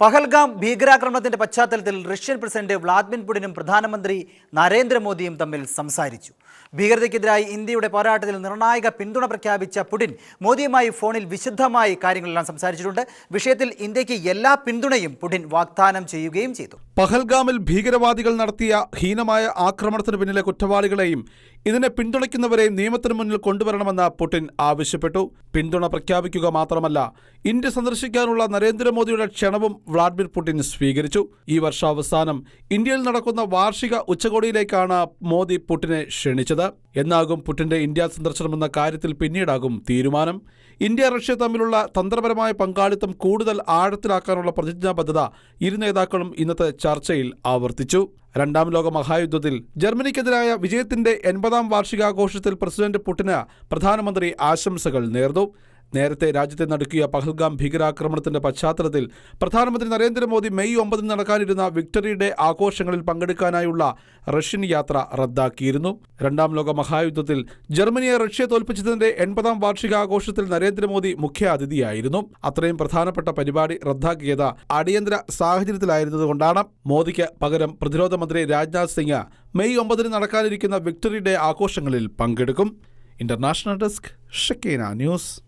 പഹൽഗാം ഭീകരാക്രമണത്തിന്റെ പശ്ചാത്തലത്തിൽ Russian president Vladimir പുടിനും പ്രധാനമന്ത്രി നരേന്ദ്രമോദിയും തമ്മിൽ സംസാരിച്ചു. ഭീകരതയ്ക്കെതിരായി ഇന്ത്യയുടെ പോരാട്ടത്തിൽ നിർണായക പിന്തുണ പ്രഖ്യാപിച്ച പുടിൻ മോദിയുമായി ഫോണിൽ വിശുദ്ധമായി കാര്യങ്ങളെല്ലാം സംസാരിച്ചിട്ടുണ്ട്. വിഷയത്തിൽ ഇന്ത്യയ്ക്ക് എല്ലാ പിന്തുണയും പുടിൻ വാഗ്ദാനം ചെയ്യുകയും ചെയ്തു. പഹൽഗാമിൽ ഭീകരവാദികൾ നടത്തിയ ഹീനമായ ആക്രമണത്തിന് പിന്നിലെ കുറ്റവാളികളെയും ഇതിനെ പിന്തുണയ്ക്കുന്നവരെയും നിയമത്തിന് മുന്നിൽ കൊണ്ടുവരണമെന്ന് പുടിൻ ആവശ്യപ്പെട്ടു. പിന്തുണ പ്രഖ്യാപിക്കുക മാത്രമല്ല ഇന്ത്യ സന്ദർശിക്കാനുള്ള നരേന്ദ്രമോദിയുടെ ക്ഷണവും വ്ളാഡിമിർ പുടിൻ സ്വീകരിച്ചു. ഈ വർഷാവസാനം ഇന്ത്യയിൽ നടക്കുന്ന വാർഷിക ഉച്ചകോടിയിലേക്കാണ് മോദി പുടിനെ ക്ഷണിച്ചത്. എന്നാകും പുടിന്റെ ഇന്ത്യ സന്ദർശനമെന്ന കാര്യത്തിൽ പിന്നീടാകും തീരുമാനം. ഇന്ത്യ റഷ്യ തമ്മിലുള്ള തന്ത്രപരമായ പങ്കാളിത്തം കൂടുതൽ ആഴത്തിലാക്കാനുള്ള പ്രതിജ്ഞാബദ്ധത ഇരു നേതാക്കളും ഇന്നത്തെ ചർച്ചയിൽ ആവർത്തിച്ചു. രണ്ടാം ലോക മഹായുദ്ധത്തിൽ ജർമ്മനിക്കെതിരായ വിജയത്തിന്റെ എൺപതാം വാർഷികാഘോഷത്തിൽ പ്രസിഡന്റ് പുടിന് പ്രധാനമന്ത്രി ആശംസകൾ നേർന്നു. നേരത്തെ രാജ്യത്തെ നടുക്കിയ പഹൽഗാം ഭീകരാക്രമണത്തിന്റെ പശ്ചാത്തലത്തിൽ പ്രധാനമന്ത്രി നരേന്ദ്രമോദി മെയ് ഒമ്പതിന് നടക്കാനിരുന്ന വിക്ടറി ഡേ ആഘോഷങ്ങളിൽ പങ്കെടുക്കാനായുള്ള റഷ്യൻ യാത്ര റദ്ദാക്കിയിരുന്നു. രണ്ടാം ലോക മഹായുദ്ധത്തിൽ ജർമ്മനിയെ റഷ്യ തോൽപ്പിച്ചതിന്റെ എൺപതാം വാർഷികാഘോഷത്തിൽ നരേന്ദ്രമോദി മുഖ്യ അതിഥിയായിരുന്നു അത്രയും പ്രധാനപ്പെട്ട പരിപാടി റദ്ദാക്കിയത് അടിയന്തര സാഹചര്യത്തിലായിരുന്നതുകൊണ്ടാണ്. മോദിക്ക് പകരം പ്രതിരോധ മന്ത്രി രാജ്നാഥ് സിംഗ് മെയ് ഒമ്പതിന് നടക്കാനിരിക്കുന്ന വിക്ടറി ഡേ ആഘോഷങ്ങളിൽ പങ്കെടുക്കും. International desk Shakeena news.